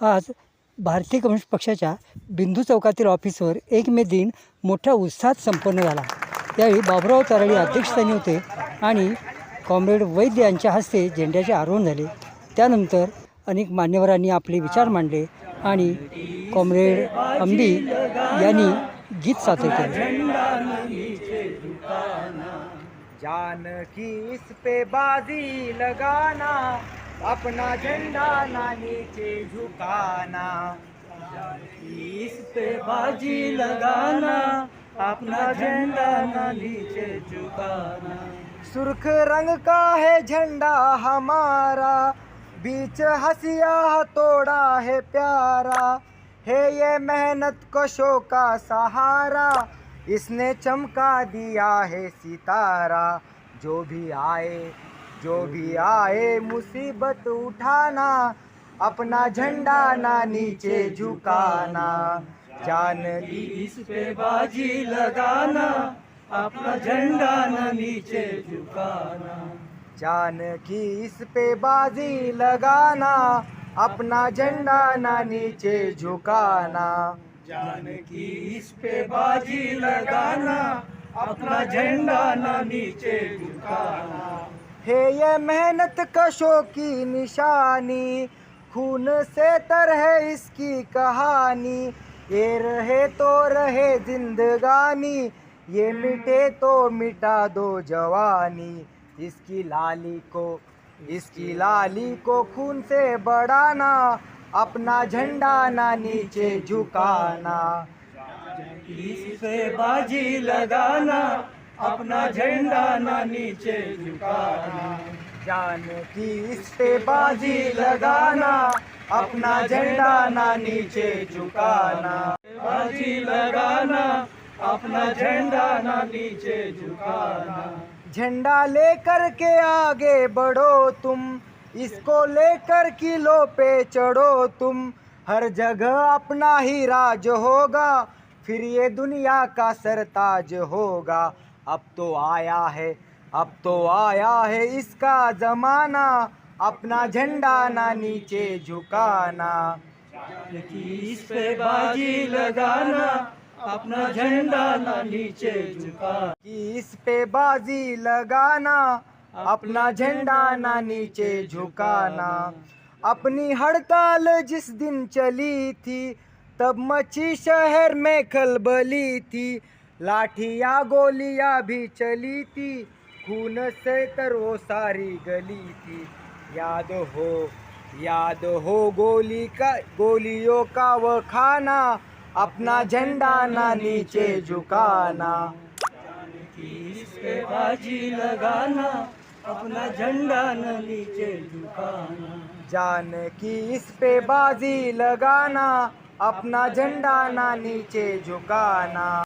आज भारतीय कम्युनिस्ट पक्षाच्या बिंदू चौकातील ऑफिसवर एक मे दिन मोठ्या उत्साहात संपन्न झाला. यावेळी बाबुराव तराळी अध्यक्षस्थानी होते आणि कॉम्रेड वैद्य यांच्या हस्ते झेंड्याचे आरोहण झाले. त्यानंतर अनेक मान्यवरांनी आपले विचार मांडले आणि कॉम्रेड अंबी यांनी गीत सादर केले. जानकी इस पे बाजी लगाना अपना झंडा ना नीचे झुकाना, इस पे बाजी लगाना, अपना झंडा ना नीचे झुकाना। सुर्ख रंग का है झंडा हमारा, बीच हसिया हथौड़ा है प्यारा, है ये मेहनत कशों का सहारा, इसने चमका दिया है सितारा, जो भी आए जो भी आए मुसीबत उठाना, अपना झंडा ना नीचे झुकाना। जान ली इस पे बाजी लगाना, अपना झंडा ना नीचे झुकाना। जान की इस पे बाजी लगाना, अपना झंडा ना नीचे झुकाना। जान की इस पे बाजी लगाना, अपना झंडा ना नीचे झुकाना। है ये मेहनत कशों की निशानी, खून से तर है इसकी कहानी। ये रहे तो रहे जिंदगानी, ये मिटे तो मिटा दो जवानी। इसकी लाली को, इसकी लाली को खून से बढ़ाना, अपना झंडा ना नीचे झुकाना। पे बाजी लगाना अपना झंडा ना नीचे झुकाना। जान की इस बाजी लगाना। अपना झंडा ना नीचे झुकाना। बाजी लगाना। अपना झंडा ना नीचे झुकाना। झंडा लेकर के आगे बढ़ो तुम। इसको लेकर किलो पे चढ़ो तुम। हर जगह अपना ही राज होगा। फिर ये दुनिया का सरताज होगा। अब तो आया है, अब तो आया है इसका जमाना। अपना झंडा ना नीचे झुकाना इस पे बाजी लगाना। अपना झंडा ना नीचे झुकाना इस पे बाजी लगाना। अपना झंडा ना नीचे झुकाना। अपनी हड़ताल जिस दिन चली थी, तब मची शहर में खलबली थी। लाठियाँ गोलियाँ भी चली थी खून से तर वो सारी गली थी। याद हो याद हो गोली का गोलियों का वो खाना अपना झंडा ना नीचे झुकाना। इस पे बाजी लगाना अपना झंडा ना नीचे झुकाना। जान की इस पे बाजी लगाना अपना झंडा ना नीचे झुकाना।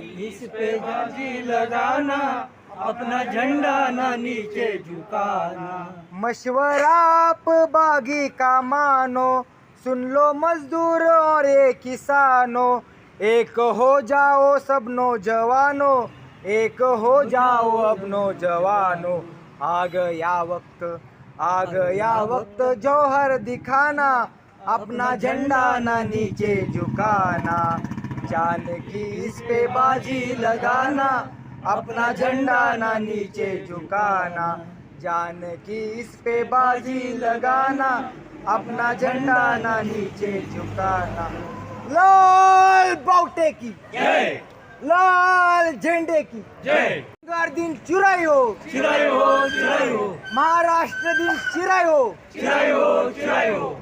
इस पे बाजी लगाना अपना झंडा ना नीचे झुकाना। मशवरा आप बागी का मानो सुन लो मजदूर और ये किसानों। एक हो जाओ सब नौजवानो एक हो जाओ अब नौजवानो। आ गया वक्त आ गया वक्त जौहर दिखाना अपना झंडा ना नीचे झुकाना। जान की इस पे बाजी लगाना अपना झंडा ना नीचे झुकाना। जान की इस पे बाजी लगाना अपना झंडा ना नीचे झुकाना। लाल बाउटे की। जय। लाल झंडे की। जय। दिन चिराई हो। चिराई हो चिराई हो। महाराष्ट्र दिन चिराई हो। चिराई हो चिराई हो।